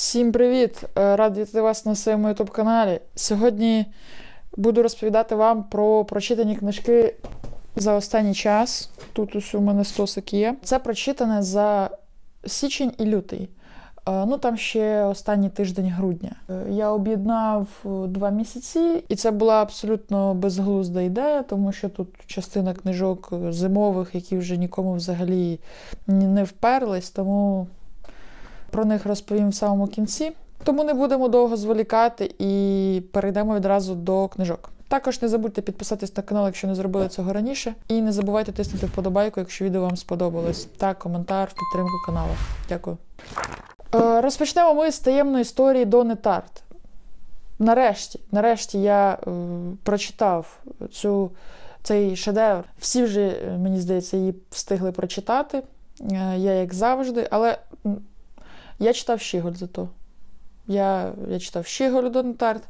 Всім привіт! Е, Радий вітати вас на своєму youtube каналі. Сьогодні буду розповідати вам про прочитані книжки за останній час. Тут ось у мене стосик є. Це прочитане за січень і лютий. Е, Ну, там ще останній тиждень грудня. Е, Я об'єднав два місяці, і це була абсолютно безглузда ідея, тому що тут частина книжок зимових, які вже нікому взагалі не вперлись, тому про них розповім в самому кінці. Тому не будемо довго зволікати і перейдемо відразу до книжок. Також не забудьте підписатись на канал, якщо не зробили цього раніше. І не забувайте тиснути вподобайку, якщо відео вам сподобалось, та коментар в підтримку каналу. Дякую. Е, розпочнемо ми з таємної історії Дони Тарт. Нарешті, нарешті я е, прочитав цю, цей шедевр. Всі вже, е, мені здається, її встигли прочитати. Е, я як завжди, але я читав Щіголь зато. Я, я читав Щіголь Дон Тарт,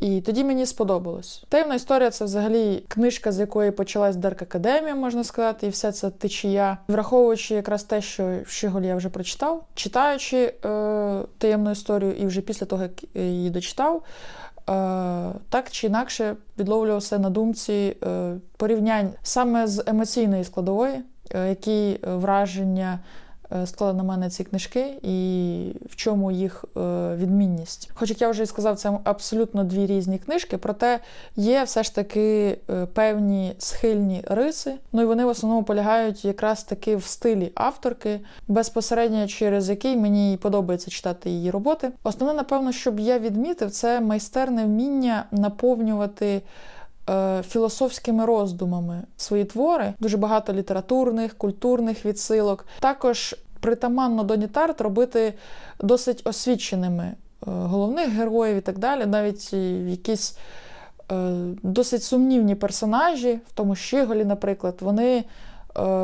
і тоді мені сподобалось. Таємна історія це взагалі книжка, з якої почалась Дарк Академія, можна сказати, і вся ця течія. Враховуючи якраз те, що Щіголь я вже прочитав, читаючи е, таємну історію, і вже після того, як її дочитав, е, так чи інакше відловлювався на думці е, порівнянь саме з емоційної складової, е, які враження склали на мене ці книжки, і в чому їх е, відмінність. Хоч як я вже і сказав, це абсолютно дві різні книжки, проте є все ж таки е, певні схильні риси. Ну і вони в основному полягають якраз таки в стилі авторки, безпосередньо через який мені подобається читати її роботи. Основне, напевно, щоб я відмітив, це майстерне вміння наповнювати. Е, Філософськими роздумами свої твори, дуже багато літературних, культурних відсилок. Також притаманно Доні Тарт робити досить освіченими е, головних героїв і так далі, навіть якісь е, досить сумнівні персонажі, в тому Щіголі, наприклад, вони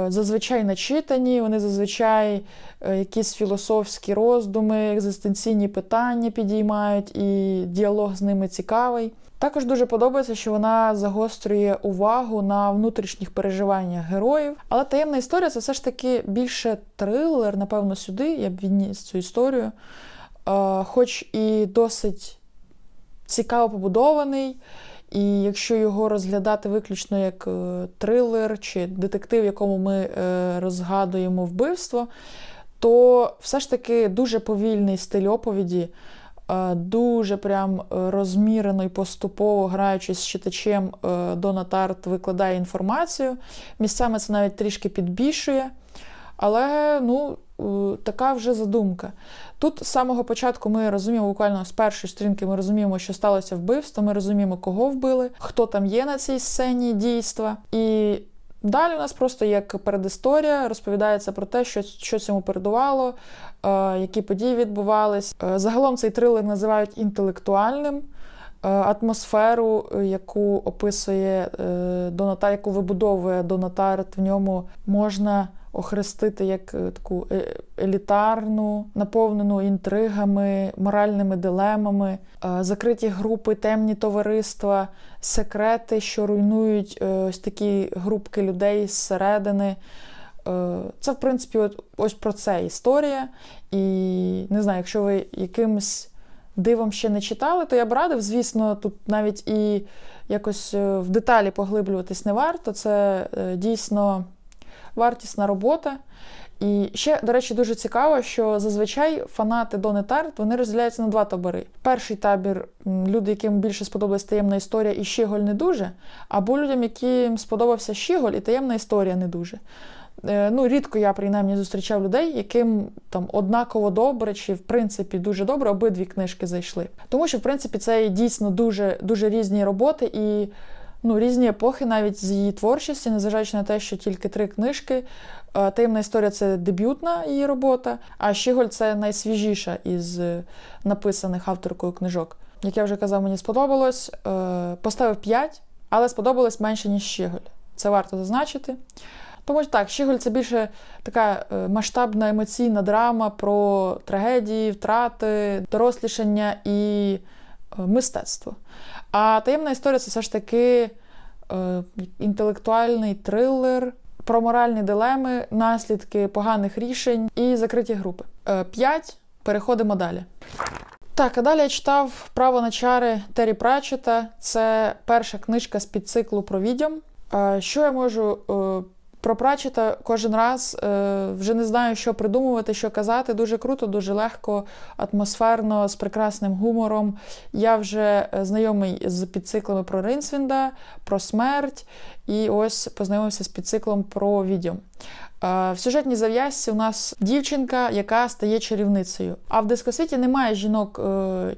зазвичай начитані, вони зазвичай е, якісь філософські роздуми, екзистенційні питання підіймають, і діалог з ними цікавий. Також дуже подобається, що вона загострює увагу на внутрішніх переживаннях героїв. Але таємна історія це все ж таки більше трилер, напевно, сюди. Я б відніс цю історію. Е, хоч і досить цікаво побудований. І якщо його розглядати виключно як е, трилер чи детектив, якому ми е, розгадуємо вбивство, то все ж таки дуже повільний стиль оповіді, е, дуже прям розмірено і поступово граючись з читачем, Дона Тарт викладає інформацію. Місцями це навіть трішки підбільшує. Але ну, така вже задумка. Тут з самого початку ми розуміємо, буквально з першої сторінки ми розуміємо, що сталося вбивство, ми розуміємо, кого вбили, хто там є на цій сцені дійства. І далі у нас просто як передісторія розповідається про те, що, що цьому передувало, е, які події відбувались. Е, загалом цей трилер називають інтелектуальним. Е, Атмосферу, яку описує Донатар, яку вибудовує Донатарт, в ньому можна охрестити як е, таку е, елітарну, наповнену інтригами, моральними дилемами, е, закриті групи, темні товариства, секрети, що руйнують ось такі групки людей зсередини. Це, в принципі, от, ось про це історія. І не знаю, якщо ви якимось дивом ще не читали, то я б радив, звісно, тут навіть і якось в деталі поглиблюватись не варто. Це дійсно вартісна робота. І ще, до речі, дуже цікаво, що зазвичай фанати Дони Тарт вони розділяються на два табори. Перший табір люди, яким більше сподобалась таємна історія і Щіголь не дуже, або людям, яким сподобався Щіголь і таємна історія не дуже. Е, Ну, рідко я принаймні зустрічав людей, яким там однаково добре, чи в принципі дуже добре обидві книжки зайшли. Тому що, в принципі, це дійсно дуже, дуже різні роботи і ну, різні епохи навіть з її творчості, незважаючи на те, що тільки три книжки. Е, Таємна історія це дебютна її робота, а Щіголь це найсвіжіша із е, написаних авторкою книжок. Як я вже казав, мені сподобалось. Е, Поставив 5, але сподобалось менше, ніж Щіголь. Це варто зазначити. Тому що так, Щіголь це більше така масштабна емоційна драма про трагедії, втрати, дорослішання і мистецтво. А таємна історія це все ж таки е, інтелектуальний трилер про моральні дилеми, наслідки поганих рішень і закриті групи. Е, П'ять. Переходимо далі. Так, а далі я читав Право на чари Террі Пратчета. Це перша книжка з підциклу про відьом. Е, Що я можу е, про Пратчета кожен раз е, вже не знаю, що придумувати, що казати. Дуже круто, дуже легко, атмосферно, з прекрасним гумором. Я вже е, знайомий з підциклами про Ринсвінда, про смерть, і ось познайомився з підциклом про відьом. Е, В сюжетній зав'язці у нас дівчинка, яка стає чарівницею. А в дискосвіті немає жінок е,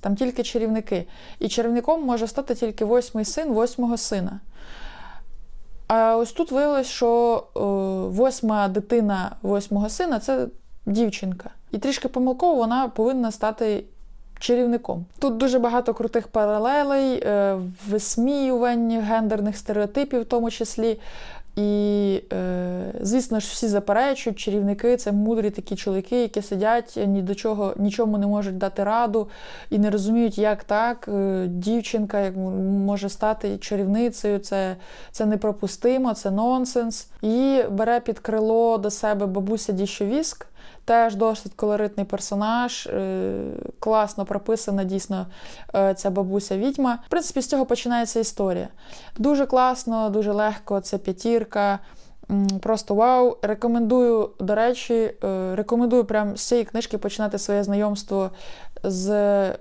там тільки чарівники. І чарівником може стати тільки восьмий син восьмого сина. А ось тут виявилось, що е, восьма дитина восьмого сина це дівчинка. І трішки помилково вона повинна стати чарівником. Тут дуже багато крутих паралелей, е, висміювань гендерних стереотипів, в тому числі. І, е, звісно ж, всі заперечують, чарівники це мудрі такі чоловіки, які сидять, ні до чого нічому не можуть дати раду і не розуміють, як так е, дівчинка може стати чарівницею. Це, це непропустимо, це нонсенс. І бере під крило до себе бабуся Діщовіск. Теж досить колоритний персонаж, е, класно прописана дійсно е, ця бабуся відьма. В принципі, з цього починається історія. Дуже класно, дуже легко, це п'ятірка. М, Просто вау. Рекомендую, до речі, е, рекомендую прямо з цієї книжки починати своє знайомство з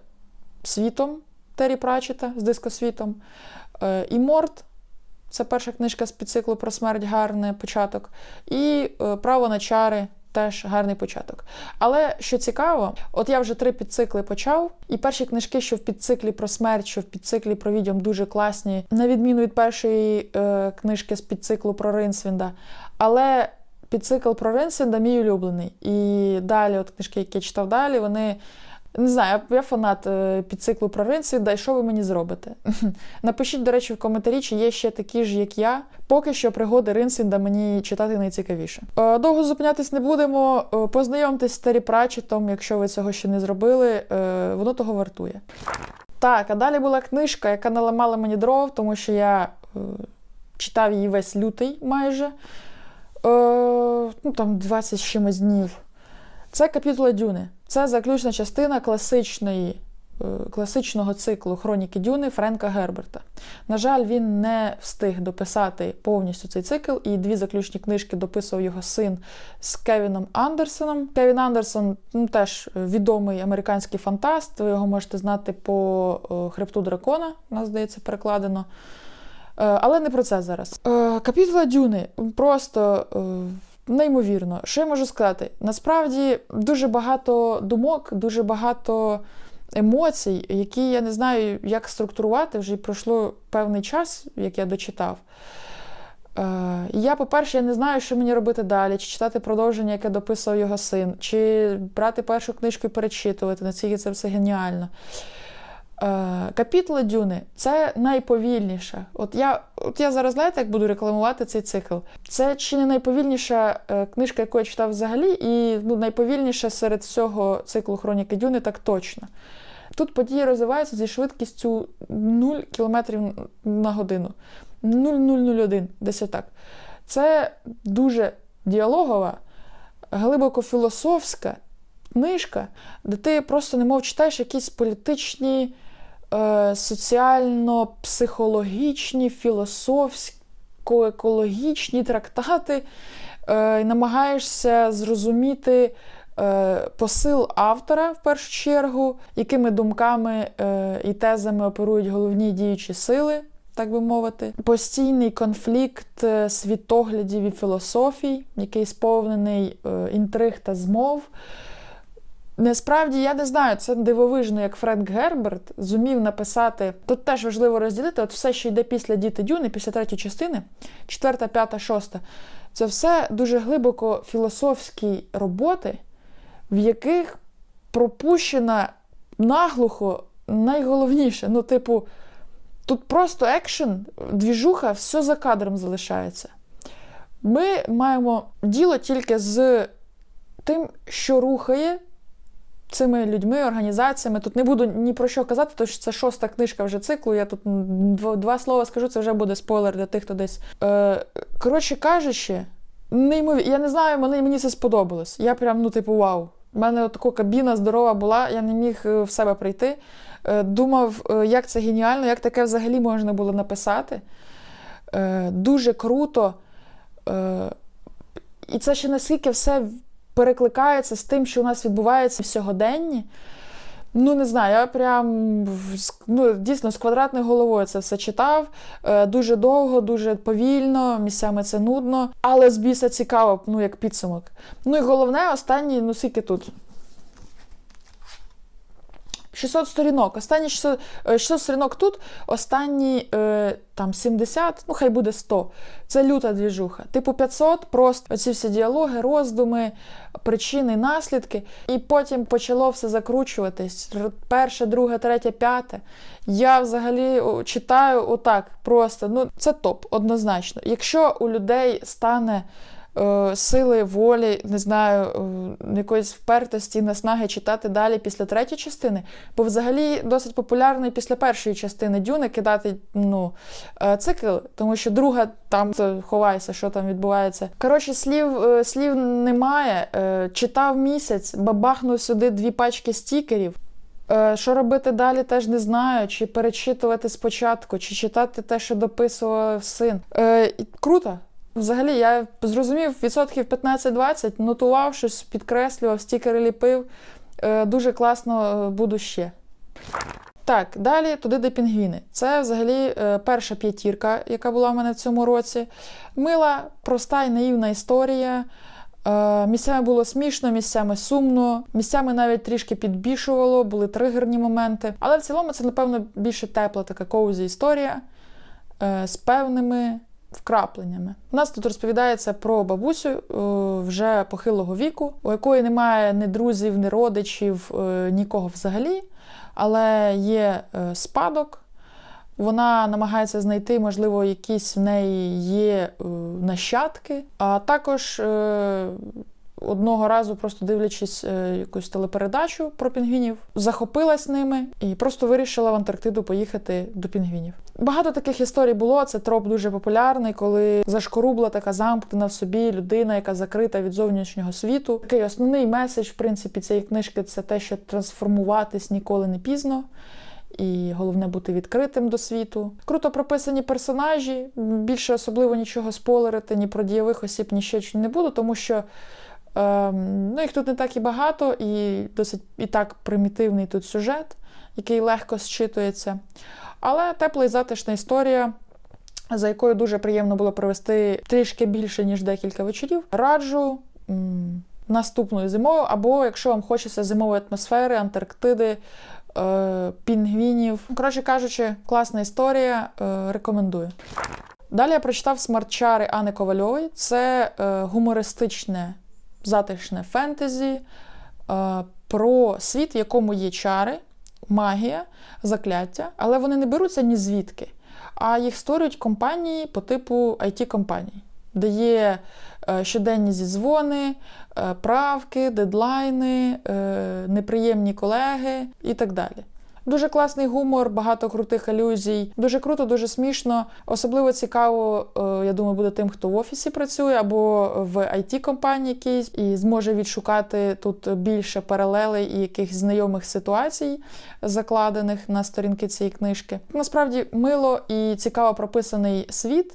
світом Террі Прачета, з дискосвітом. Е, І Морт. Це перша книжка з підциклу про смерть, гарний початок. І е, Право на чари теж гарний початок. Але що цікаво, от я вже три підцикли почав, і перші книжки, що в підциклі про смерть, що в підциклі про відьом, дуже класні, на відміну від першої е, книжки з підциклу про Ринсвінда. Але підцикл про Ринсвінда мій улюблений. І далі, от книжки, які я читав далі, вони. Не знаю, я фанат е, підциклу про Ринсвінда, і що ви мені зробите? Напишіть, до речі, в коментарі, чи є ще такі ж, як я. Поки що пригоди Ринсвінда мені читати найцікавіше. Е, Довго зупинятись не будемо. Е, Познайомтесь з Террі Пратчетом, якщо ви цього ще не зробили, воно того вартує. Так, а далі була книжка, яка наламала мені дров, тому що я читав її весь лютий майже. Ну, там 20 з чимось днів. Це капітула Дюни. Це заключна частина класичної, е, класичного циклу Хроніки Дюни Френка Герберта. На жаль, він не встиг дописати повністю цей цикл, і дві заключні книжки дописував його син з Кевіном Андерсоном. Кевін Андерсон ну, теж відомий американський фантаст. Ви його можете знати по е, хребту дракона, у нас здається, перекладено. Е, Але не про це зараз. Капітула Дюни просто неймовірно. Що я можу сказати? Насправді дуже багато думок, дуже багато емоцій, які я не знаю, як структурувати. Вже пройшло певний час, як я дочитав. Е, Я, по-перше, я не знаю, що мені робити далі, чи читати продовження, яке дописував його син, чи брати першу книжку і перечитувати, наскільки це все геніально. Е, Капітула Дюни це найповільніша. От я, от я зараз знаєте, як буду рекламувати цей цикл. Це чи не найповільніша е, книжка, яку я читав взагалі, і ну, найповільніша серед всього циклу Хроніки Дюни, так точно. Тут події розвиваються зі швидкістю 0 км на годину. 0,001, десь отак. Це дуже діалогова, глибоко філософська книжка, де ти просто немов читаєш якісь політичні, соціально-психологічні, філософсько-екологічні трактати, е, і намагаєшся зрозуміти е, посил автора в першу чергу, якими думками е, і тезами оперують головні діючі сили. Так би мовити, постійний конфлікт е, світоглядів і філософій, який сповнений е, інтриг та змов. Насправді я не знаю, це дивовижно, як Френк Герберт зумів написати. Тут теж важливо розділити от все, що йде після Діти Дюни, після третьої частини, четверта, п'ята, шоста. Це все дуже глибоко філософські роботи, в яких пропущена наглухо найголовніше. Ну, типу, тут просто екшен, двіжуха, все за кадром залишається. Ми маємо діло тільки з тим, що рухає цими людьми, організаціями. Тут не буду ні про що казати, тому що це шоста книжка вже циклу. Я тут два, слова скажу, це вже буде спойлер для тих, хто десь. Е, коротше кажучи, неймовірно, я не знаю, мені, мені це сподобалось. Я прям, ну, типу, вау. У мене отака кабіна здорова була, я не міг е, в себе прийти. Е, Думав, е, як це геніально, як таке взагалі можна було написати. Дуже круто. І це ще наскільки все перекликається з тим, що у нас відбувається в сьогоденні. Ну, не знаю, я прям ну, дійсно з квадратною головою це все читав. Е, дуже довго, дуже повільно, місцями це нудно, але з біса цікаво, ну, як підсумок. Ну і головне, останні, ну скільки тут? 600 сторінок. Останні 600, е, 600 сторінок тут, останні е, там 70, ну хай буде 100. Це люта двіжуха. Типу 500, просто оці всі діалоги, роздуми, причини, наслідки. І потім почало все закручуватись. Перше, друге, третє, п'яте. Я взагалі читаю отак просто. Ну, це топ, однозначно. Якщо у людей стане е, сили, волі, не знаю, е, якоїсь впертості, наснаги читати далі після третьої частини, бо взагалі досить популярний після першої частини Дюни кидати ну, е, цикл, тому що друга там е, ховайся, що там відбувається. Коротше, слів, е, слів немає. Е, Читав місяць, бабахнув сюди дві пачки стікерів. Е, Що робити далі, теж не знаю. Чи перечитувати спочатку, чи читати те, що дописував син. Е, Круто. Взагалі, я зрозумів відсотків 15-20, нотував щось, підкреслював, стікери ліпив. Е, Дуже класно е, буду ще. Так, далі туди, де пінгвіни. Це взагалі е, перша п'ятірка, яка була в мене в цьому році. Мила, проста і наївна історія. Місцями було смішно, місцями сумно, місцями навіть трішки підбішувало, були тригерні моменти. Але в цілому це, напевно, більше тепла така коузі історія з певними вкрапленнями. У нас тут розповідається про бабусю е, вже похилого віку, у якої немає ні друзів, ні родичів, е, нікого взагалі, але є е, спадок. Вона намагається знайти, можливо, якісь в неї є нащадки. А також одного разу, просто дивлячись якусь телепередачу про пінгвінів, захопилась ними і просто вирішила в Антарктиду поїхати до пінгвінів. Багато таких історій було. Це троп дуже популярний, коли зашкорубла така замкнена в собі людина, яка закрита від зовнішнього світу. Такий основний меседж, в принципі, цієї книжки це те, що трансформуватись ніколи не пізно. І головне бути відкритим до світу. Круто прописані персонажі. Більше особливо нічого спойлерити ні про дієвих осіб, ні ще не буду, тому що ну, їх тут не так і багато, і досить і так примітивний тут сюжет, який легко зчитується. Але тепла і затишна історія. За якою дуже приємно було провести трішки більше, ніж декілька вечорів. Раджу м, наступною зимою, або якщо вам хочеться зимової атмосфери, Антарктиди, е, пінгвінів. Коротше кажучи, класна історія, е, рекомендую. Далі я прочитав смарт-чари Ани Ковальової. Це е, гумористичне, затишне фентезі е, про світ, в якому є чари, магія, закляття, але вони не беруться ні звідки, а їх створюють компанії по типу IT-компаній, де є е, щоденні зізвони, е, правки, дедлайни, неприємні колеги і так далі. Дуже класний гумор, багато крутих алюзій. Дуже круто, дуже смішно. Особливо цікаво, е, я думаю, буде тим, хто в офісі працює або в it компанії якійсь і зможе відшукати тут більше паралелей і якихось знайомих ситуацій, закладених на сторінки цієї книжки. Насправді мило і цікаво прописаний світ.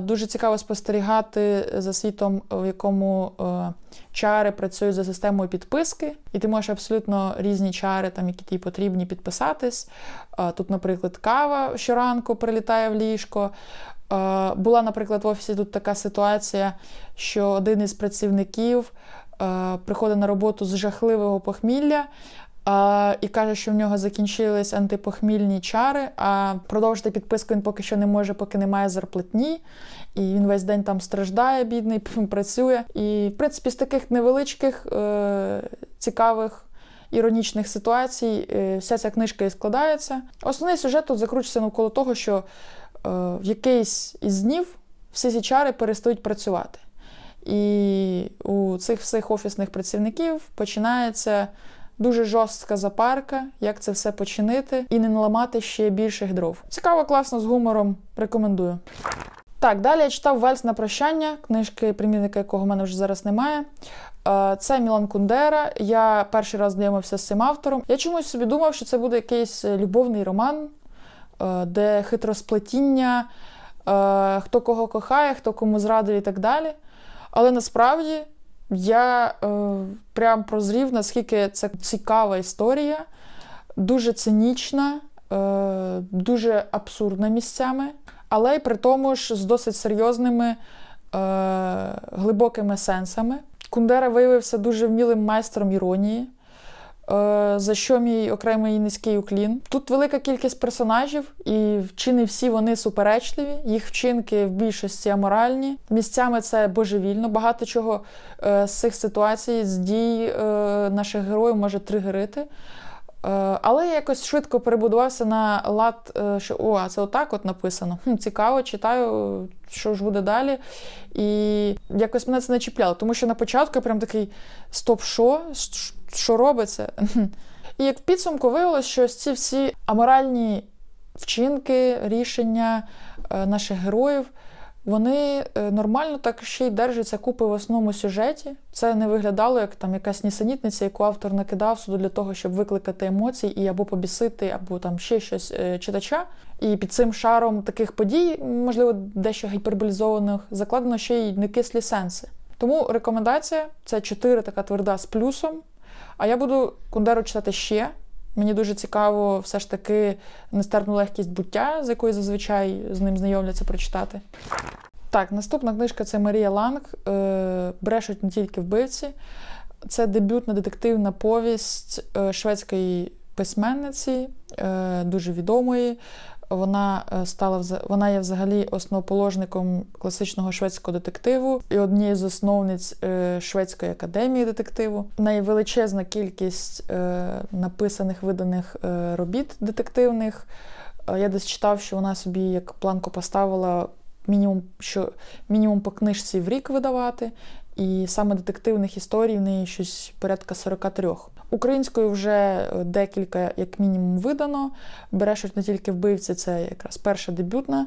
Дуже цікаво спостерігати за світом, в якому е, чари працюють за системою підписки, і ти можеш абсолютно різні чари, там, які тобі потрібні, підписатись. Тут, наприклад, кава щоранку прилітає в ліжко. Була, наприклад, в офісі тут така ситуація, що один із працівників е, приходить на роботу з жахливого похмілля. А, і каже, що в нього закінчились антипохмільні чари, а продовжити підписку він поки що не може, поки немає зарплатні. І він весь день там страждає, бідний, працює. І, в принципі, з таких невеличких, е- цікавих. Іронічних ситуацій е, вся ця книжка і складається. Основний сюжет тут закручується навколо того, що е, в якийсь із днів всі ці чари перестають працювати. І у цих всіх офісних працівників починається дуже жорстка запарка, як це все починити і не наламати ще більших дров. Цікаво, класно з гумором. Рекомендую. Так, далі я читав Вальс на прощання, книжки, примірника якого в мене вже зараз немає. Е, Це Мілан Кундера. Я перший раз знайомився з цим автором. Я чомусь собі думав, що це буде якийсь е, любовний роман, е, де хитросплетіння, хто кого кохає, хто кому зрадив і так далі. Але насправді я е, прям прозрів, наскільки це цікава історія, дуже цинічна, е, дуже абсурдна місцями, але й при тому ж з досить серйозними е, глибокими сенсами. Кундера виявився дуже вмілим майстром іронії, за що мій окремий низький уклін. Тут велика кількість персонажів, і вчини всі вони суперечливі. Їх вчинки в більшості аморальні. Місцями це божевільно. Багато чого е, з цих ситуацій, з дій е, наших героїв може тригерити. Е, Але я якось швидко перебудувався на лад, е, що о, а це отак от написано. Хм, Цікаво, читаю, що ж буде далі. І якось мене це не чіпляло, тому що на початку я прям такий стоп, що? Що робиться? І як в підсумку виявилось, що ці всі аморальні вчинки, рішення е, наших героїв. Вони е, нормально так ще й держаться купи в основному сюжеті. Це не виглядало як там якась нісенітниця, яку автор накидав сюди для того, щоб викликати емоції і або побісити, або там ще щось е, читача. І під цим шаром таких подій, можливо, дещо гіперболізованих, закладено ще й некислі сенси. Тому рекомендація це 4 така тверда з плюсом. А я буду Кундеру читати ще. Мені дуже цікаво все ж таки нестерпну легкість буття, з якою зазвичай з ним знайомляться прочитати. Так, наступна книжка це Марія Ланг. Е, Брешуть не тільки вбивці. Це дебютна детективна повість е, шведської письменниці, е, дуже відомої. Вона е, стала вона є взагалі основоположником класичного шведського детективу і однією з засновниць е, Шведської академії детективу. В неї величезна кількість е, написаних виданих робіт детективних. Я десь читав, що вона собі як планку поставила мінімум, що мінімум по книжці в рік видавати. І саме детективних історій в неї щось порядка 43. Українською вже е, декілька, як мінімум, видано. Брешуть не тільки вбивці, це якраз перша дебютна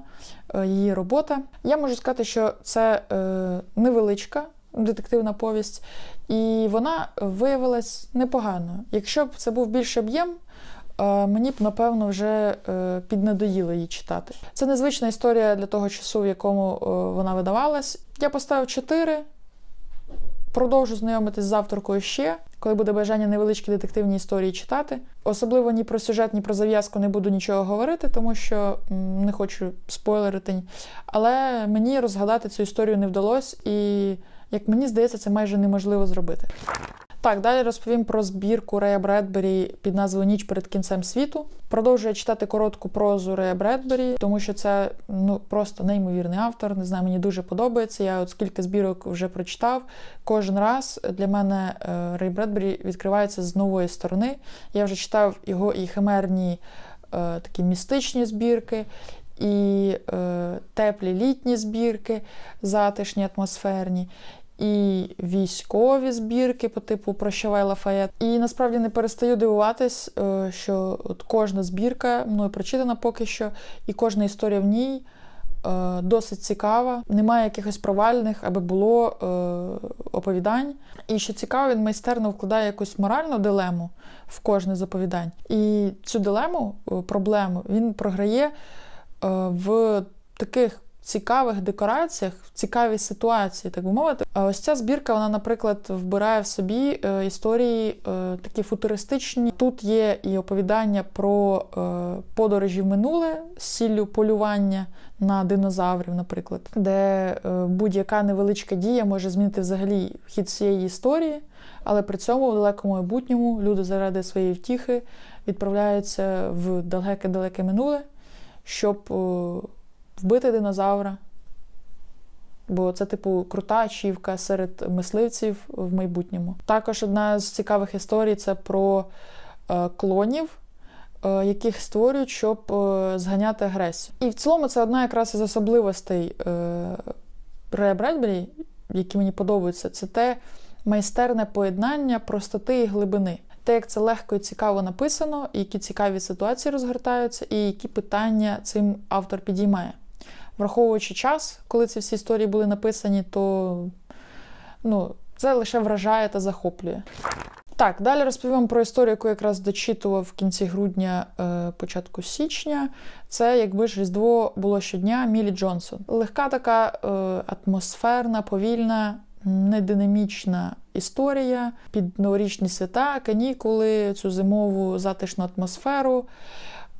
е, її робота. Я можу сказати, що це е, невеличка детективна повість, і вона виявилась непоганою. Якщо б це був більший об'єм, мені б, напевно, вже піднадоїло її читати. Це незвична історія для того часу, в якому вона видавалась. Я поставив 4. Продовжу знайомитись з авторкою ще, коли буде бажання невеличкі детективні історії читати. Особливо ні про сюжет, ні про зав'язку не буду нічого говорити, тому що не хочу спойлерити. Але мені розгадати цю історію не вдалося, і, як мені здається, це майже неможливо зробити. Так, далі розповім про збірку Рея Бредбері під назвою Ніч перед кінцем світу. Продовжую читати коротку прозу Рея Бредбері, тому що це ну просто неймовірний автор. Не знаю, мені дуже подобається. Я от скільки збірок вже прочитав. Кожен раз для мене Рей Бредбері відкривається з нової сторони. Я вже читав його і химерні е, такі містичні збірки. І е, теплі літні збірки, затишні, атмосферні, і військові збірки по типу Прощавай Лафаєт. І насправді не перестаю дивуватись, е, що от кожна збірка мною прочитана поки що, і кожна історія в ній е, досить цікава. Немає якихось провальних, аби було е, оповідань. І що цікаво, він майстерно вкладає якусь моральну дилему в кожне з оповідань. І цю дилему, е, проблему, він програє е, в таких цікавих декораціях, в цікавій ситуації, так би мовити. Ось ця збірка, вона, наприклад, вбирає в собі е, історії е, такі футуристичні. Тут є і оповідання про е, подорожі в минуле з ціллю полювання на динозаврів, наприклад, де будь-яка невеличка дія може змінити взагалі хід цієї історії. Але при цьому в далекому майбутньому люди заради своєї втіхи відправляються в далеке-далеке минуле, щоб вбити динозавра. Бо це, типу, крута ачівка серед мисливців в майбутньому. Також одна з цікавих історій це про е, клонів, е, яких створюють, щоб е, зганяти агресію. І в цілому це одна якраз із особливостей Рея Бредбері, які мені подобаються, це те майстерне поєднання простоти і глибини. Те, як це легко і цікаво написано, які цікаві ситуації розгортаються, і які питання цим автор підіймає. Враховуючи час, коли ці всі історії були написані, то ну, це лише вражає та захоплює. Так, далі розповім про історію, яку якраз дочитував в кінці грудня, е, початку січня. Це якби ж Різдво було щодня Мілі Джонсон. Легка така е, атмосферна, повільна, нединамічна історія під новорічні свята, канікули, цю зимову затишну атмосферу.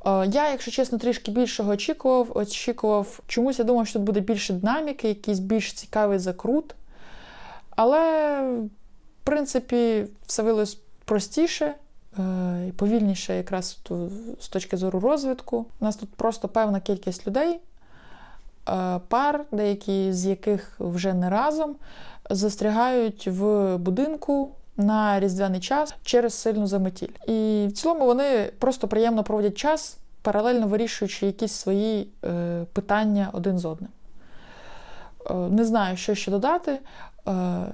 Е, Я, якщо чесно, трішки більшого очікував. Очікував, чомусь я думав, що тут буде більше динаміки, якийсь більш цікавий закрут. Але, в принципі, все виявилось простіше е, і повільніше, якраз з точки зору розвитку. У нас тут просто певна кількість людей, е, пар, деякі з яких вже не разом, застрягають в будинку на різдвяний час через сильну заметіль. І в цілому вони просто приємно проводять час, паралельно вирішуючи якісь свої е, питання один з одним. Е, не знаю, що ще додати. Е,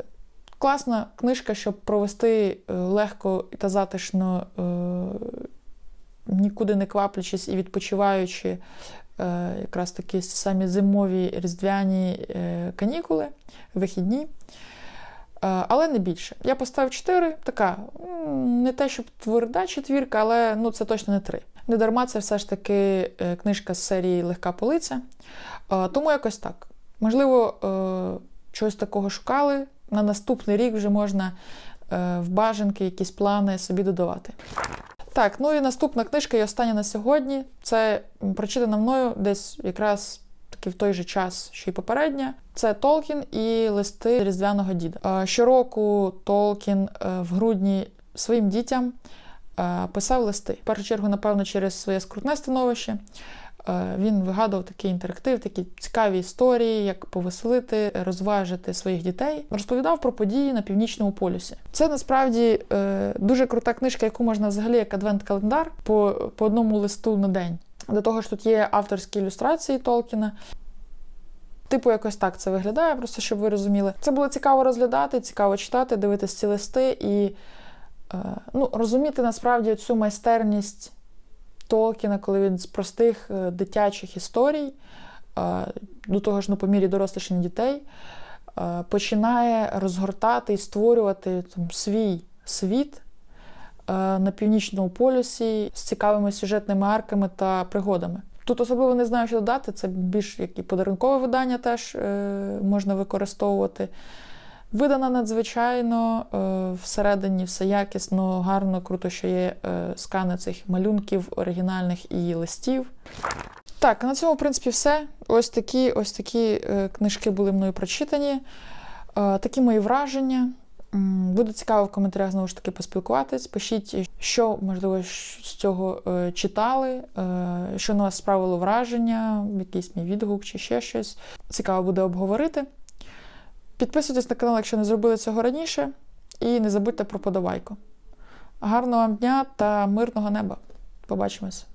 класна книжка, щоб провести е, легко та затишно, е, нікуди не кваплячись і відпочиваючи е, якраз такі самі зимові різдвяні е, канікули, вихідні. Е, Але не більше. Я поставив 4, така не те, щоб тверда четвірка, але ну, це точно не 3. Не дарма це все ж таки е, книжка з серії Легка полиця. Е, Тому якось так. Можливо, чогось такого шукали. На наступний рік вже можна в бажанки якісь плани собі додавати. Так, ну і наступна книжка і остання на сьогодні. Це прочитана мною десь якраз таки в той же час, що й попередня. Це Толкін і листи Різдвяного діда. Е, Щороку Толкін е, в грудні своїм дітям е, писав листи. В першу чергу, напевно, через своє скрутне становище. Він вигадував такий інтерактив, такі цікаві історії, як повеселити, розважити своїх дітей. Розповідав про події на північному полюсі. Це насправді дуже крута книжка, яку можна взагалі як адвент-календар по, по одному листу на день. До того ж, тут є авторські ілюстрації Толкіна. Типу, якось так це виглядає, просто щоб ви розуміли. Це було цікаво розглядати, цікаво читати, дивитися ці листи і е, ну, розуміти насправді цю майстерність Толкіна, коли він з простих е, дитячих історій, е, до того ж, ну, по мірі дорослішання дітей, е, починає розгортати і створювати там, свій світ на північному полюсі з цікавими сюжетними арками та пригодами. Тут особливо не знаю, що додати. Це більш як і подарункове видання теж е, можна використовувати. Видана надзвичайно, е, всередині все якісно, гарно, круто, що є е, скани цих малюнків, оригінальних і листів. Так, на цьому, в принципі, все. Ось такі, ось такі е, книжки були мною прочитані. Е, такі мої враження. Буде цікаво в коментарях знову ж таки поспілкуватись. Пишіть, що, можливо, з цього е, читали, е, що на вас справило враження, якийсь мій відгук чи ще щось. Цікаво буде обговорити. Підписуйтесь на канал, якщо не зробили цього раніше, і не забудьте про подобайку. Гарного вам дня та мирного неба. Побачимось!